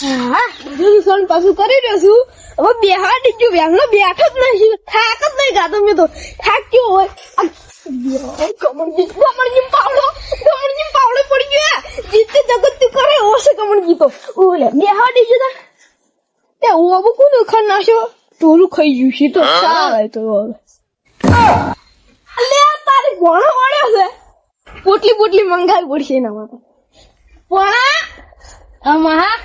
હા. પાછું કરી રહ્યો છું. હવે બેહાડી ગયું બેહનો બેઠો જ નહીં. થાક જ નહીં ગાતો મેં તો. થાક કેવો હોય? કમળજી કમળજી પાવડો કમળજી પાવડો પડી ગયો જીતે જગત તું કરે એવો કમળજી તો. ઓલે બેહાડી ગયો તા તે ઓબુ કોને ખાન નાખ્યો ટોલું ખાઈ ગયું છે તો. ચાલે તો અલે તારી ઘોડો વળ્યો છે. પોટલી પોટલી મંગાવી પડશે એના માટે. પોણા?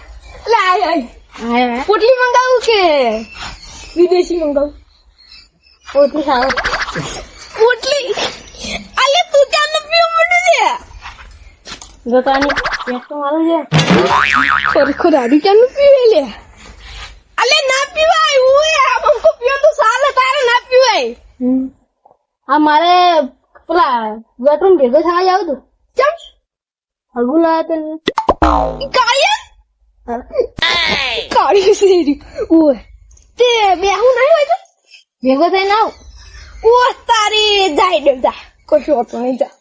લે આય આય. પોટલી મંગાવું કે વિદેશી મંગાવું. પોટલી ખાવ પોટલી? અલે તું ચાલ પીવો મોટું છે જોતાની પેટ તો મારું છે. ખરેખર આડી ચાલ પીવે લે. અલે ના પીવાય ઓય આ બંકો પીઓ તો સાલે તારે ના પીવાય. આ મારે પેલા બેડરૂમ ભેગો થવા જાવ તું. ચમ. હલવું લાયા તને. કાળિયા કાળિયા શેરી. ઓય. તે બેહું નહીં હોય તો ભેગો થઈને આવ. ઓ તારી જાય ડે જા. કશું હોતું નહીં જા.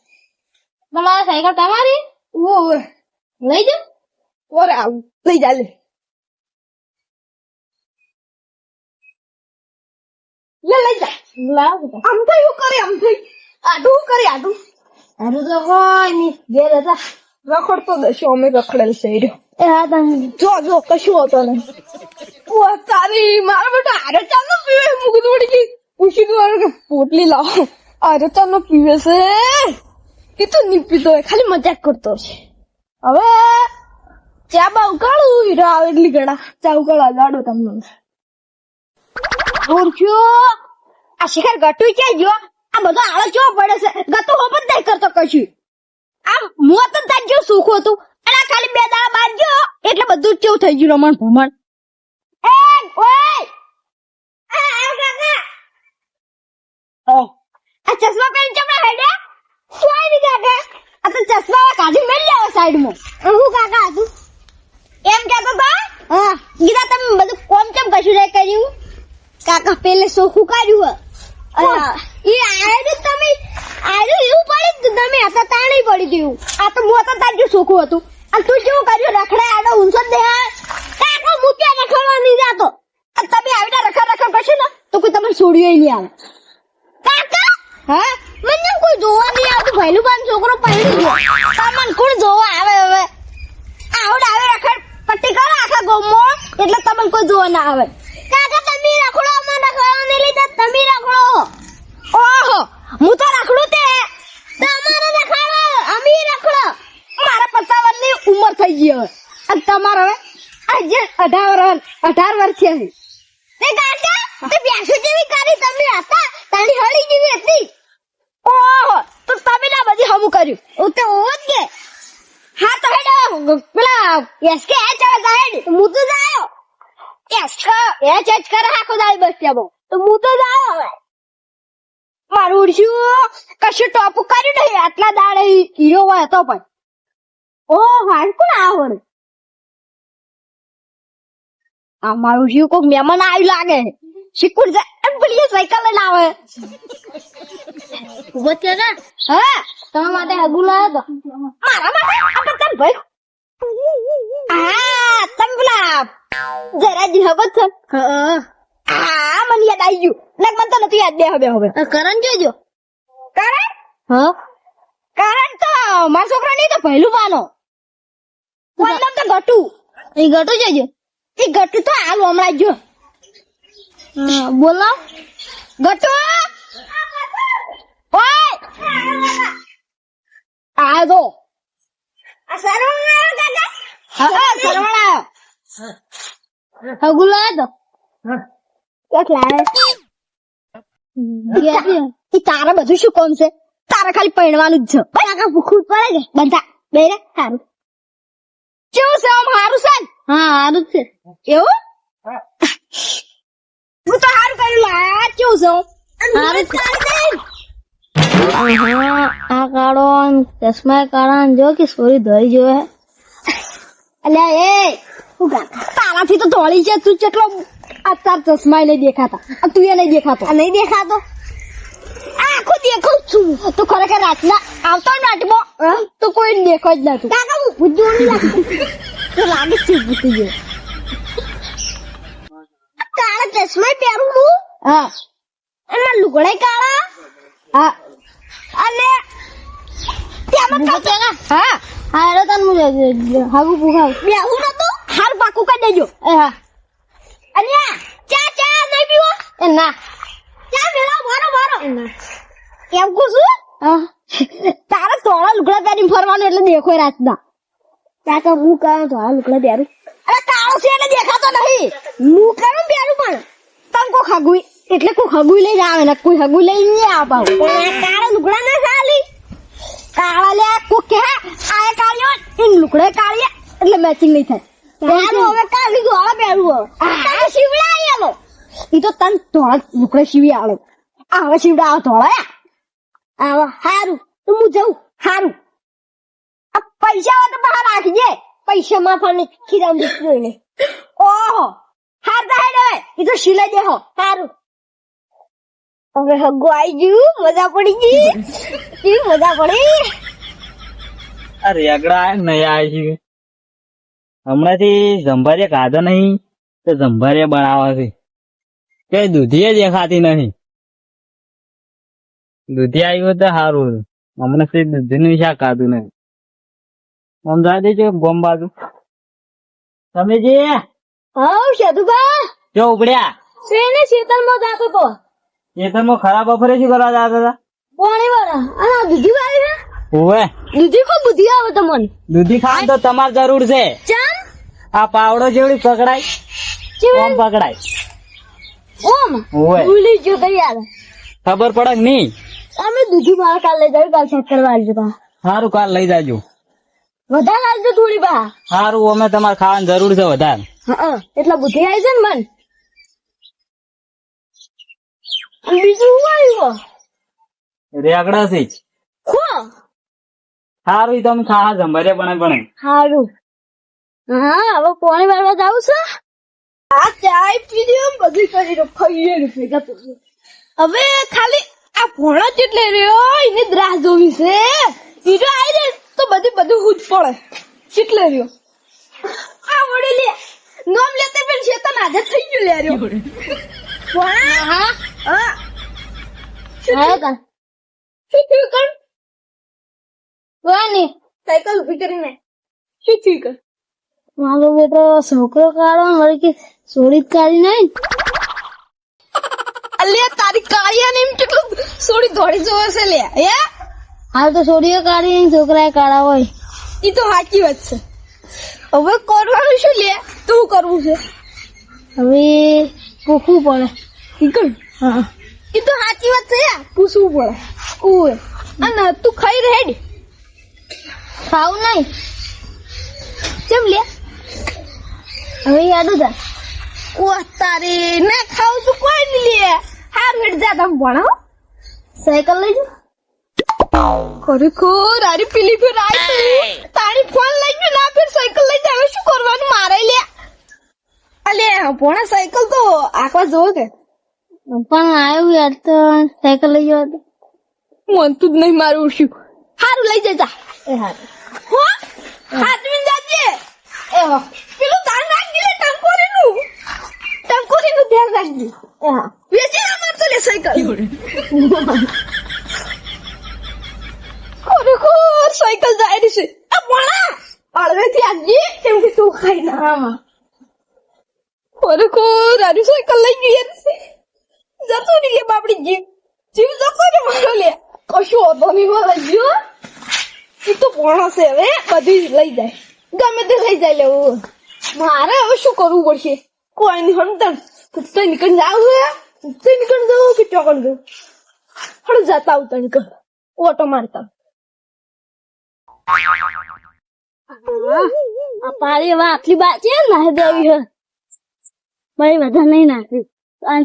તમારા સાયકલ તમારી? ઓય. લઈ જા. ઓરે આવ. લઈ જા લે. લે લઈ જા. લાવ આમ તો એવું કરે આમ થઈ આડું કરે આડું. આડું તો કોઈ નહીં. ઘેર હતા. રખડતો દશો અમે રખડેલ છે જો જો કશું હોતો નહીં તારી મારા બેટા આરે ચાલો પીવે મુગદ દોડી ગઈ પૂછી દઉં કે પોટલી લાવો આરે ચાલો પીવે છે એ તો નહીં પીતો હોય ખાલી મજાક કરતો છે હવે ચા બા ઉકાળું હીરો આવે એટલી ગળા ચા ઉકાળા લાડો તમને ઓળખ્યો આ શિખર ગટુ ક્યાં ગયો આ બધો આળો ચો પડે છે ગતો હોબત નહીં કરતો કશું આમ મોત જ જેવું સુખ હતું. અને ખાલી બે દાડા ગયો. એટલે બધું કેવું થઈ ગયું રમણ ભમણ એ ઓય! આ ચશ્મા પહેરી ચમડા હેડે? સોય કાકા. આ તો ચશ્મા કાઢી મેળ જાવ સાઈડમાં. હું કાકા હતું? એમ કેતો તો? હા. ગીતા તમે બધું કોમ કેમ કશું રે કર્યું? કાકા પેલે સોખું કાઢ્યું હે એ આયડું તમે આયડું એવું પડી તમે હતા તાણી પડી ગયું. આ તો મોતા તાજુ સોખું હતું. અને તું કેવું કર્યું? રખડે આડો ઊંચો દે કાકા હું ક્યાં રખડવા નહીં જાતો તમે આવીને રખડ રખડ કરશો ને તો કોઈ તમને છોડ્યું નહીં આવે. કાકા હા? મને કોઈ જોવા નહીં આવતું. ભૈલું બાન છોકરો ગયો તમને કોણ જોવા આવે હવે? આવડ આવે રખડ. પટ્ટી કરો આખા ગોમમાં. એટલે તમને કોઈ જોવા ના આવે કાકા તમે રખડો અમે રખડવા નહીં લીધા તમે રખડો ઓહો, હું તો રખડું તે. તમારે રખડો અમે રખડો. મારા પચાવનની ઉંમર થઈ ગઈ હવે. અને તમારે હવે આજે અઢાર અઢાર વર્ષ છે. તે કાકા, તે બેસો જેવી કરી તમે હતા, તારી હળી જેવી હતી. ઓહો, તો તમે ના બધી હમું કર્યું. હું તો હોવ જ કે. હા, તો હેડો. પેલા એસકે એ ચડે હેડ. હું તો જાયો. એસકે એ ચેચ કરે આખો દાડી બસ ત્યાં તો હું તો જાયો હવે. મારું ઉડશું કશું ટોપ કર્યું નહીં. આટલા દાડે હીરો હોય તો પણ. ઓ હાડ કોણ આવડ? આ મારું જીવ કોક મહેમાન આવ્યું લાગે. શીખવું જાય. એમ પેલી સાયકલ લઈને આવે. ઊભો હા? તમારા માટે હગું લાવ્યો તો. મારા માટે? આ ભાઈ. હા તમે પેલા જરા જી હગો છો હા. હા મને યાદ આવી ગયું. લગ મને તો નથી યાદ દે હવે હવે. કરણ જોજો. કરણ? હ? કરણ તો મારા છોકરા નહીં તો પહેલું પાનો. નામ તો ગટુ? એ ગટુ જોજો. એ ગટુ તો હાલ હમણાં જો બોલો. ગટુ? ઓય! આ દો આ સરવણ કાકા? હા સરવણ હગુલા તો કેટલા તારા બધું શું કોમ છે? તારે ખાલી પહેરવાનું જ છે. કાકા ભૂખું પડે કે? બધા. બેરે સારું કેવું છે આમ? સારું છે હા સારું છે. એવું? હું તો સારું કર્યું લા. કેવું છે સારું આ કાળો ચશ્મા કાળા જો કે સોરી ધોઈ જોવે અલ્યા એ તારાથી તો ધોળી છે તું કેટલો આ તાર ચશ્મા નહીં દેખાતા. તું એ નહીં દેખાતો. નહીં દેખાતો? આખું દેખું છું. તો ખરેખર રાતના આવતો નાટમો તો કોઈ દેખો જ નતું કાકા હું ભૂત નહીં લાગતું તો લાગે છે ભૂતી ગયો કાળા ચશ્મા પહેરું હું હા. અને લુગડાય કાળા. હા. અને તેમાં કાકા? હા. હા એરો તન મુજે હાગુ પુગાવ બે હું નતો હાર પાકું કરી દેજો. હા. આ ચા ચા નહીં પીવો? એ ના. ચા કહું છું? તારા ધોળા લુગડા પહેરીને ફરવાનું એટલે દેખો રાતના. હું કાળા ધોળા લુગડા પહેરું. અરે કાળો છે એટલે દેખાતો નહીં. હું પહેરું પણ? તમ કો ખગુઈ એટલે કોઈ ખગુઈ લઈ આવે ને કોઈ ખગુઈ લઈ નહીં આપાવ કાળા લુગડા ના ચાલી કાળા લે કો કે આ કાળ્યો એ લુગડે કાળિયા એટલે મેચિંગ નહીં થાય. હારું હવે કાલી ધોળા પહેરું હવે. શિવડા આવેલો ઈ તો તન ધોળા લુગડે શિવી આલો આ હવે શિવડા આવો ધોળા આવો હારું. તો હું જઉં. હારું. આ પૈસા હોય તો બહાર રાખજે. પૈસા માં પણ ખીરામ દીકરી ને. ઓહો. હાર તો હેડ હવે. ઈ તો શીલે દેહો હારું. હવે હગો આઈ ગયું. મજા પડી ગઈ. કેવી મજા પડી? આ રેગડા નયા આયા છે હમણાંથી જંભારે ખાધો નહીં તો જંભારે બનાવે છે કે દૂધીએ દેખાતી નહીં. દૂધી આવ્યું તો સારું. હમણાં સુધી દૂધીનું શાક ખાધું નહીં. સમજાવી દેજો બોમ્બ બાજુ. તમે જે? હા શેતુભા જો ઉપડ્યા. શેને શેતરમાં જાતો તો? ખેતરમાં ખરાબ ઓફરે શું કરવા જતા હતા? પાણી વાળા અને આ દૂધી વાળી ઓવે. દૂધી કો બુદ્ધિ આવે તમને. દૂધી ખાવ તો તમાર જરૂર છે. ચમ? આ પાવડો જેવડી પકડાય. ઓમ પકડાય. ઓમ? ઓવે. ભૂલી જો તો યાર. ખબર પડે નહીં? અમે દૂધી મારા કાલ લઈ જાય કાલ ચેક કરવા આવજો બા. હારું કાલ લઈ જાજો. વધારે આવજો થોડી બા. હારું અમે તમારે ખાવાની જરૂર છે વધારે. હા એટલા બુદ્ધિ આવી છે ને મન. બીજું શું આવ્યું? રેગડા છે. ખો. સારું તમે ખાવા જમવારે પણ પણ સારું હા હવે પોણી વાળવા જાવ છે? આ ચાય પીધી એમ બધી કરી રો ખાઈએ ને ભેગા હવે ખાલી આ ભોણો જેટલે રહ્યો એની દ્રાસ જોવી છે. હીરો આવી જાય તો બધી બધું હું જ પડે. કેટલે રહ્યો. આ વડે લે નોમ લેતે પણ શેતન આજે થઈ ગયું લે રહ્યો. ભોણા હા. હા. શું થયું કર વાની સાયકલ ઊભી કરીને. શું થયું કર મારો બેટો છોકરો કાઢો મારે કે સોડી કાઢી નહીં અલ્યા તારી કાળિયા ને એમ કેટલું સોડી દોડી જોવે છે લે હે? હાલ તો સોડીઓ કાઢી નહીં છોકરાએ કાઢા હોય. ઈ તો સાચી વાત છે. હવે કરવાનું શું લે? તું કરવું છે. હવે પૂછવું પડે. નીકળ હા. ઈ તો સાચી વાત છે પૂછવું પડે. ઓય અને તું ખાઈ રેડ ખાવું નહીં. કેમ લે? હવે યાદ હતા ઓ તારે ના ખાવ તો કોઈ નહીં લે. હાર હેડ જા તમે ભણો સાયકલ લઈ જા. ખરેખર અરે પેલી ફેર આઈ તું. તારી ફોન લઈ ગયો ના ફેર સાયકલ લઈ જા. હવે શું કરવાનું મારે લે? અલે ભણા સાયકલ તો આખવા જોવો કે? પણ આવ્યું યાર તો સાયકલ લઈ જવા મન મનતું જ નહીં મારું શું. હારું લઈ જજા એ હારું. હો? હાથવીન જાજે? એ હો. પેલું તાર રાખજે લે ટંકોરીનું? ટંકોરીનું ધ્યાન રાખજે. એ હા. વેચી ના મારતો લે સાયકલ. ખરેખર સાયકલ જાય રહી છે આ ભણા અળવેથી આજજી કેમ કે તું ખાઈ ના આમાં ખરેખર આરી સાયકલ લઈ ગઈ છે જતો લે બાપડી જીવ. જીવ જતો ને મારો લે. કશું હોતો નહીં મારા જીવ તો છે, હવે બધી લઈ જાય. ગમે તે લઈ જાય લેવું મારે હવે શું કરવું પડશે? કોઈ નહીં હમતર તો નીકળી જાવ તો નીકળી જવું કે ચોકન જાવ હળ જતા આવતા નીકળ ઓટો મારતા. પાડી હવે આટલી બાકી છે ને દેવી હે? મારી બધા નહીં નાખી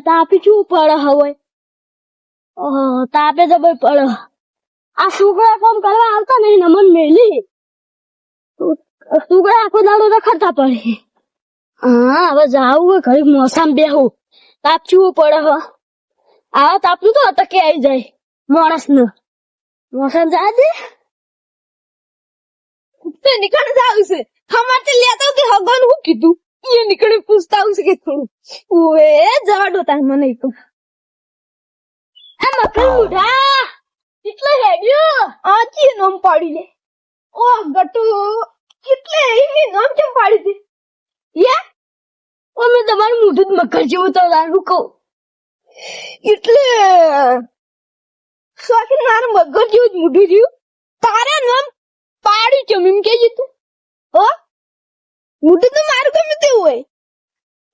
તાપી શું પડે હવે તાપે જબર પડે આ છોકરા ફોન કરવા આવતા નહીં નમન મેલી. છોકરા આખો દાડો રખડતા પડે. હા હવે જાવું હોય ઘરે મોસમ બેહું. તાપ ચૂવું પડે હવે આવા તાપનું તો અટકે આવી જાય માણસ ને મોસમ જા દે. નીકળ જાવ છે. હમાતે લેતો કે હગન હું કીધું? એ નીકળે પૂછતા આવશે કે થોડું. ઓએ જાડો તા તાર મને એક. આ મકર મુઢા. કેટલો હેડ્યો? આજી નામ પાડી લે. ઓ ગટુ કેટલે એની નામ કેમ પાડી દે યે ઓ મેં તમારું મોઢું મકર જેવું તો લાગુ કહું. એટલે શોખીન મારું મગર જેવું જ મોઢું જેવું તારે નામ પાડી છે એમ કે તું. હો? મોઢું તો મારું ગમે તેવું હોય.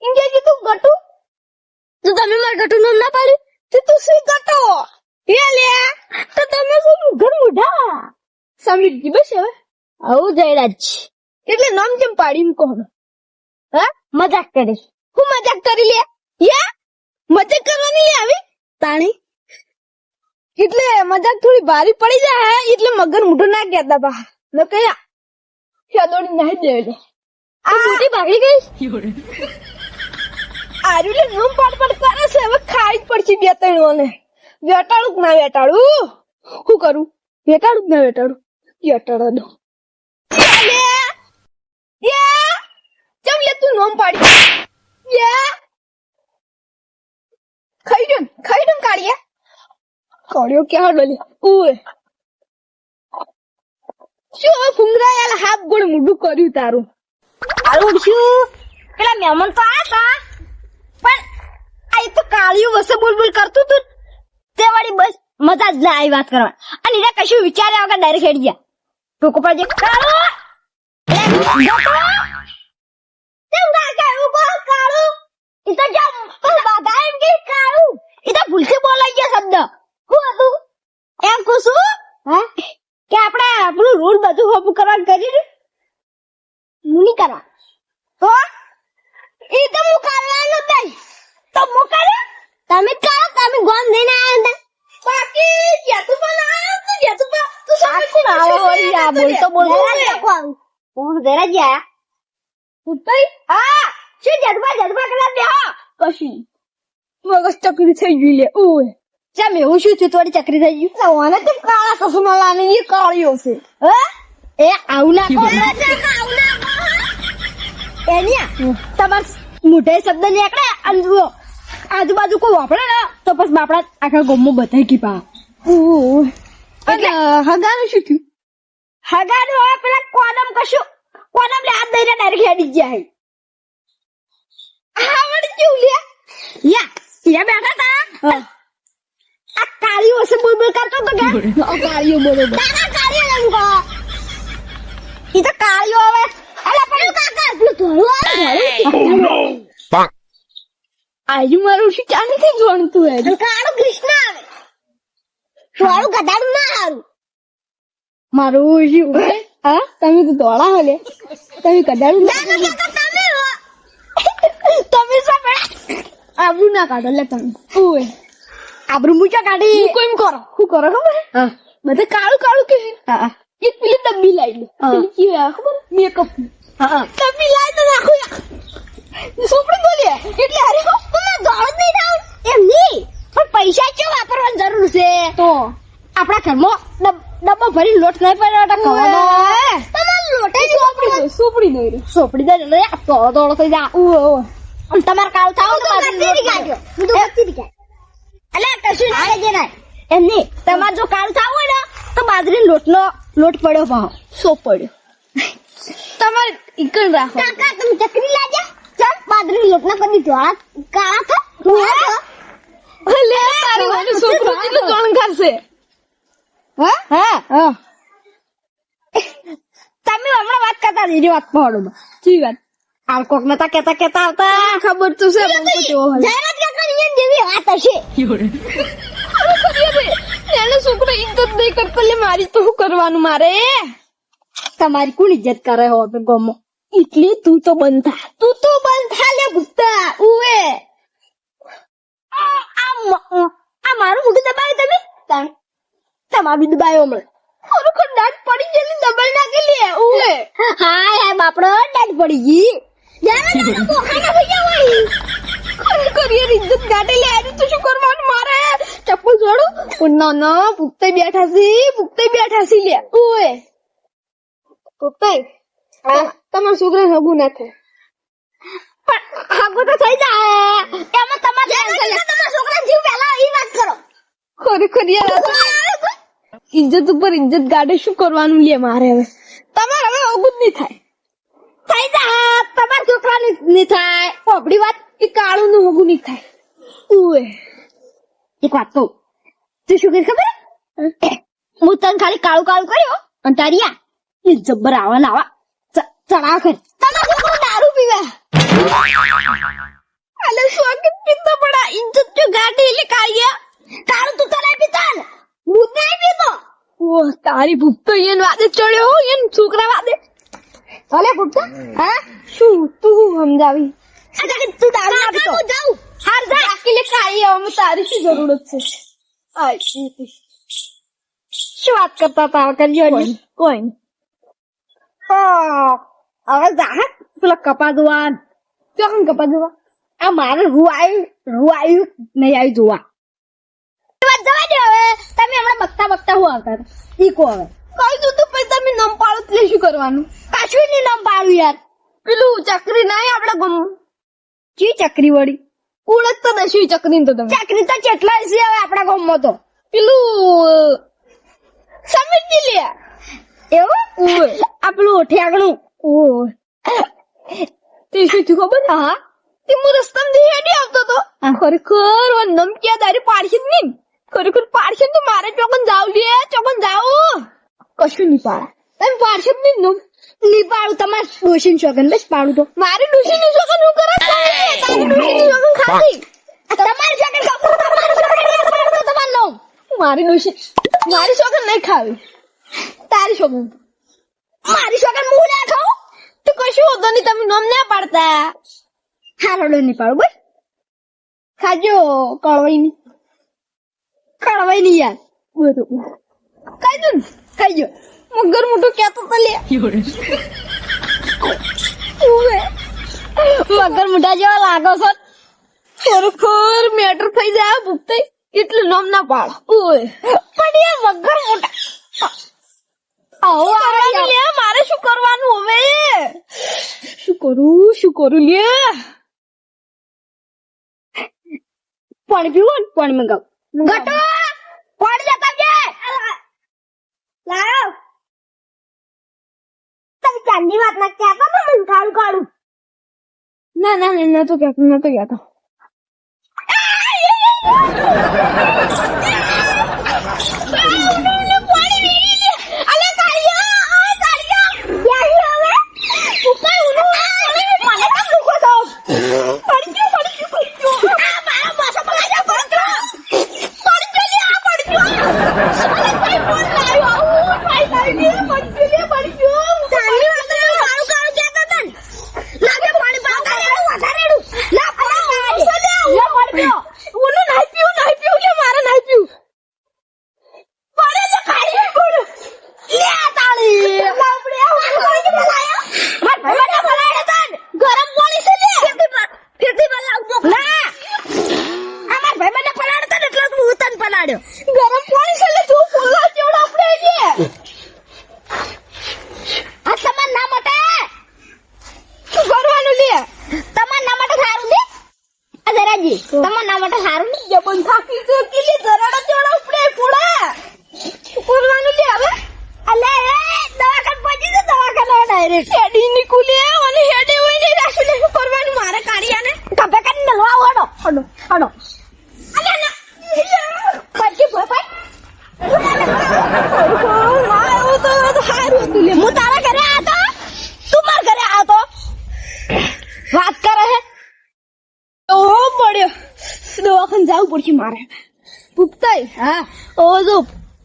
એમ કે તું ગટુ. તો તમે મારું ગટુ નામ ના પાડ્યું? તે તું શું ગટો? તો તમે શું ઘર મુઢા? સમજી બસ હવે. આવું જયરાજ એટલે નામ કેમ પાડી કહો હા? મજાક કરીશ. હું મજાક કરી લે? યા? મજાક કરવાની આવી? તાણી. એટલે મજાક થોડી ભારી પડી જાય એટલે મગર મૂઢો ના કહેતા બા ન કયા યાદોડી નાહી દે એટલે? આ મોટી ભાગી ગઈ? આરુલે નોમ પાડ પાડ કરે છે હવે ખાઈ જ પડશે બે ત્રણ ઓને. વેટાડું કે ના વેટાડું શું કરું? વેટાળું ના વેટાળું? લે ચમ લે તું નોમ પાડી? ખાઈ દો ખાઈ ઉએ શું ફુંગરા હાથ ગોળ મોઢું કર્યું તારું? શું પેલા મહેમાન તો આ પણ આ તો કાળિયું વસે બોલ બોલ કરતું તું. તે વાળી બસ મજા જ આવી વાત કરવા. અને એને કશું વિચાર્યા વગર ડાયરેક્ટ હેડી ગયા. ટોકો પર જે કાળો! કેમ ના કહેવું બોલ, કાળું? એ તો જેમ બાબા એમ કે, કાળું! એ તો ભૂલથી બોલાઈ ગયા શબ્દ. શું હતું? એમ કુશું હા? કે આપણે આપણું રૂલ બધું હોપ કરવાનું કરી હું નહીં કરવા તો એ તો હું કરવાનું તઈ તો હું કરે તમે કરો તમે ગોમ દઈને આવ્યા હતા બાકી જેતું પણ આવ્યો તું જેતું પણ તું સામે કોણ આવો વળી આ બોલતો બોલતો હું જરા જ આયા. ઉતઈ હા શું જડબા જડબા કલા બે? કશી મગજ ચકરી થઈ ગઈ લે ઓય ચમ એવું શું થયું? થોડી ચકરી થઈ ગયું તો ઓને તેમ કાળા ચશ્મા એ કાળિયો છે. હે? એ આવું ના કહો. આવું ના કહો એનિયા તમાર મોઢે શબ્દ નીકળે? અને જુઓ આજુબાજુ કોઈ વાપરે ને તો પછી બાપડા આખા ગામમાં બધાય કી પા એટલે હગાનું શું થયું? હગાનું હવે પેલા કોલમ કશું? કોલમ લે હાથ દઈને ડાયરેક્ટ હેડી જાય. આવડ કેવું લે? યા યા બેઠા તા? આ કાળી ઓસે બોલ બોલ કરતો તો કે? કાળીઓ બોલ. કાકા કાળીઓ એમ કહો ઈ તો કાળીઓ હવે. અલે પણ કાકા પેલું ધોળું આવે આજુ મારું શું ચાલે થી જોણતું હે કાળું કૃષ્ણ આવે. ધોળું ગધાડું ના આવે મારું શું હા? તમે તો દોડા હો તમે ના તમે આબરૂ ના કાઢો લે તમે. ઓય આબરૂ મૂચા કાઢી. કોઈ કરો? શું કરો ખબર? હા. બધે કાળું કાળું કે હા એક પેલી ડબ્બી લાવી લો. પેલી ખબર? મેકઅપ હા ડબ્બી લાવી તો નાખો સોપડી બોલીએ એટલે અરે હું દોડ નહીં થાઉં એમ નહીં. પણ પૈસા ચો વાપરવાની જરૂર છે? તો? આપણા ઘરમાં ડબ્બો ભરી લોટ નહીં પડ્યો તમારે લોટે સોપડી સોપડી દો સોપડી દઈ એટલે તો દોડો થઈ જા. ઓ ઓ અને તમારે કાલ થાવ તો હું તો ગાય અલે કશું ના જે ના એમ નહીં. તમારે જો કાલ થાવ હોય ને તો બાજરી લોટનો લોટ પડ્યો ભાવ. સો પડ્યો તમારે ઈકણ રાખો કાકા તમે ચકરી લાજા ચાલ બાજરી લોટના કદી ધોળા કાળા થા ધોળા અલે તારી મને છોકરો કેટલું જોણ કરશે હા હા હા તમે હમણાં દીધી વાત પહોળો જી વાત. આ કોક નતા કેતા કેતા આવતા. ખબર તો છે બંકો જો હોય જયરાજ કાકા ની જેવી વાત હશે. એને છોકરો ઇજ્જત નહીં કર લે મારી તો શું કરવાનું મારે? તમારી કોણ ઇજ્જત કરે હો તો ગમો? એટલે તું તો બંધા તું તો બંધા લે ભૂતા ઉવે. આ આ મારું મોઢું દબાવ્યું તમે? તમારું દબાયો દબાવ્યો હમણાં ખરેખર દાંત પડી ગયેલી દબાઈ લે ઉએ હાય યાર બાપડો દાંત પડી ગઈ. જાને જાને બોખાના થઈ ગયા વાળી કોણ કરીએ ઇજ્જત ગાડી લે આજે તો શું કરવાનું મારે? ચપ્પલ જોડું? ના ના ભૂખતે બેઠા છે ભૂખતે બેઠા છે લે ઓય ભૂખતે તમારા છોકરા હગું ના થાય હગું તો થઈ જાય. એમાં તમારે તમારા છોકરા જીવ પહેલા એ વાત કરો ખરેખર યાર ઇજ્જત ઉપર ઇજ્જત ગાડે શું કરવાનું લે મારે હવે? તમારે હવે ઓગું જ નહીં થાય. થઈ જા તમારા છોકરા નહીં થાય. આપડી વાત એ કાળું નું ઓગું નહીં થાય. ઉએ એક વાત કહું. તું શું કરી ખબર? હું? તને ખાલી કાળું કાળું કર્યો અને તારી આ એ જબ્બર આવા આવા ચડાવ કર તમારો છોકરો દારૂ પીવે. અલે શું કે પીતો પડા ઇજ્જત જો ગાડી એટલે કાળિયા તારું તું તને પીતા નહીં પીતો તારી ભૂખ તો એને વાદે ચડ્યો હો છોકરા વાદે ભલે પૂછતા હા? શું તું સમજાવી? તું દારૂ ના પીતો હું જાઉં? હાર જા. એટલે ખાઈ અમે તારી શું જરૂરત છે? શું વાત કરતા હતા કરજો કોઈ. હવે જા પેલા કપા જોવા ક્યાં કપા જોવા આ મારે રૂ આવ્યું રૂ આવ્યું નહીં આવી જોવા. વાત જવા દે હવે. તમે હમણાં બકતા બકતા હું આવતા હતા? ઈ કો હવે. કહી દઉં તું પછી તમે નમ પાડો એટલે શું કરવાનું? પાછું ની નામ પાડું યાર. પેલું ચકરી ના આપણે ગમ જી ચકરી વળી? કુળક તો દશી ચકરી તો તમે. ચકરી તો કેટલા છે હવે આપણા ગામમાં તો. પેલું સમજી લે. એવું? આપણું ઠેકણું ઓય. તે શું થયું ખબર? હા. તે હું રસ્તામાંથી હેડી આવતો તો. ખરેખર નમક્યા નમ તારી પાડશે જ નહીં ખરેખર પાડશે ને તો મારે ચોકન જાવ લે ચોકન જાવ કશું નહીં પાડે. તમે પાડશે જ નહીં નમની પાડું તમારે ડોશીન શોગન બસ પાડું તો. મારી ડુસી ની ચોકન હું કરે તારી ડુસી ની ચોકન ખાધી તમારી શોગન ખાવું. તમારી નહીં પાડું તો તમારું નામ મારી ડુસી મારી ચોકન નહીં ખાવી. તારી ચોકન. મારી શોગન હું ના ખાઉં? તો કશું હોતો નહીં તમે નમ ના પાડતા. હારોડો નહીં પાડું બસ ખાજો કળવાઈ ની. કળવાઈ નહીં યાર. બરોબર કઈ દઉં ખાઈ ગયો. મગર મોટું કેતો તો લે મગર મુઢા જેવા લાગો છો ખરેખર મેટર થઈ જાય ભૂખતે એટલે નામ ના પાડ. ઓય પણ યાર મગર મોટા આવો કરવાનું લે મારે શું કરવાનું હવે? શું કરું શું કરું લે પાણી પીવો પાણી મંગાવ. ગટો! પાણી લેતા આવજે લાયો તમે ચાંદી વાત ના કહેતા તો મને ના ના ના ના તો કહેતો ના તો કહેતો અલે કાળિયા ઓય કાળિયા ક્યાં છે હવે ઉપર ઉનો મને કેમ દુખો છો પડી ગયો પડી ગયો પડી ગયો આ મારા પાછો પકડી જા પડી ગયો પડી ગયો લે આ પડી ગયો અલે ભાઈ ફોન લાવ્યો આવું ભાઈ લાવી દે પડી ગયો લે પડી ગયો ચાંદી વાત કાળું કાળું કહેતા હતા ને લાગે પાણી પાણી વધારેડું લા પાણી લે પડી ગયો ઓનું નહીં પીવું નહીં પીવું લે મારે નહીં પીવું પડે છે કાઢી પડે લે તાળી બાપરે આ કોઈ કે લાયો માર ભાઈ મને બોલાડે તન ગરમ પાણી છે લે ફેરથી પર ફેરથી પર લાવજો ના આ માર ભાઈ મને પલાડે તન એટલે હું તન પલાડ્યો ગરમ પાણી છે લે તું ફૂલા જેવડો આપણે જે આ તમાર ના મટે શું કરવાનું લે તમાર ના મટે સારું દે જરાજી તમાર મટે સારું ને જબન થાકી તો કે લે જરાડા જેવડો આપણે ફૂલા શું કરવાનું લે હવે? અલે એ દવાખાન પહોંચી તો દવાખાન ડાયરેક્ટ હેડી નીકળે અને હેડે હોય ને રાખી શું કરવાનું? મારે કાઢિયાને. કપે કરીને મેલવા આવડો હડો હડો અલે ના. પછી ભાઈ ભાઈ હું તારા ઘરે આતો તું માર ઘરે આતો વાત કરે હે ઓ પડ્યો જવું પડશે મારે. પુખ્તાઈ. હા ઓ જો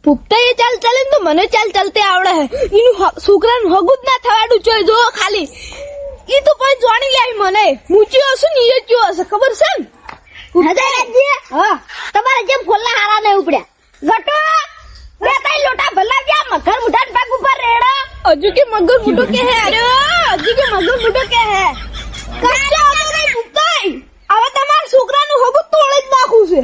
પુખ્તાઈ ચાલ ચાલે ને તો મને ચાલ ચાલતે આવડે હે. એનું છોકરાનું હગું જ ના થવાડું જોઈએ જો ખાલી. ઈ તો પણ જાણી લે મને. હું ચિયો ને એ ચિયો હશે ખબર છે ને હા. તમારે જેમ ફોલ્લા હારા ને ઉપડ્યા ગટો બે તાઈ લોટા ભલા ગયા મગર મુઠાન પગ ઉપર રેડો. હજુ કે મગર મુઠો કે હે? અરે હજુ કે મગર મોટો કે હે? કાચા નહીં પુખ્તાઈ. હવે તમારા છોકરાનું હગું તોડી જ નાખું છે.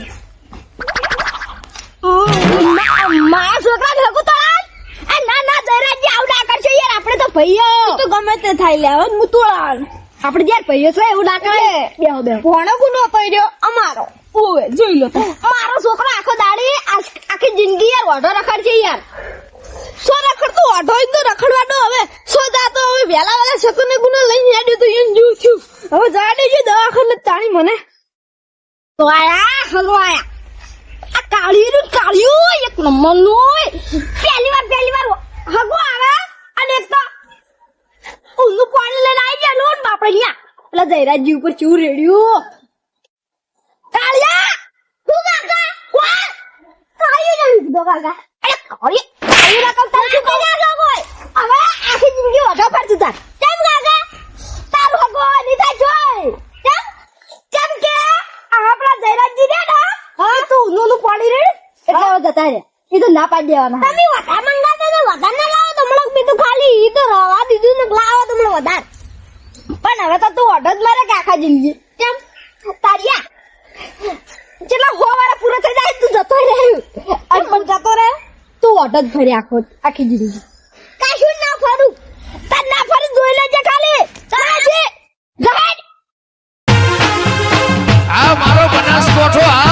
મારા છોકરા ભેગું તો આજ. આ ના ના દરાજી આવડા કરશે યાર આપણે તો ભાઈઓ તો ગમે તે થાય લે હવે હું તોડાણ આપણે જ્યાં ભાઈઓ છે એવું ના કરે બેહો બેહો. ભણો ગુનો કર્યો અમારો. ઓવે જોઈ લો. મારો છોકરો આખો દાડી આખી જિંદગી યાર ઓઢો રખડ છે યાર. સો રખડતો ઓઢો તો રખડવાનો. હવે સો જાતો હવે વેલા વેલા શકને ગુનો લઈને હેડ્યો તો એમ જેવું થયું. હવે જવા દેજો દવાખાને તાણી મને. તો આયા, હલો આ કાળીયું કાળિયું એક નંબરનું પહેલી વાર પહેલી વાર હગો આવે અને એક તો ઊંધું પાણી લઈને આવી ગયા લોન બાપડે લ્યા પેલા જયરાજજી ઉપર ચૂર રેડ્યું. કાળિયા, તું કાકા, કોણ? કાળિયું જમી દીધો કાકા. અરે કાળિયું કાળિયું રકમ તાર શું હવે આખી જિંદગી વધો પડતું તાર કેમ કાકા? નહીં થાય જોય કેમ? કેમ કે આપણા જયરાજજી ને ના હા. તું ઊંધું ઊંધું પાણી રેડ. એટલે હવે જતા રે એ તો ના પાડી દેવાના. તમે વધારે મંગાતા તો વધારે ના લાવો તો મળક બીજું ખાલી ઈ તો રવા દીધું ને લાવો તો મને વધારે. પણ હવે તો તું ઓઢ જ મારે કે આખા જિંદગી. કેમ? તારિયા. કેટલા હો વાળા પૂરા થઈ જાય તું જતો રહ્યું અને પણ જતો રહે. તું ઓઢ જ ભરે આખો આખી જિંદગી. તન્ના ફરી જોઈ લેજે ખાલી ચાલજી જહેડ આ મારો બનાસ કોઠો આ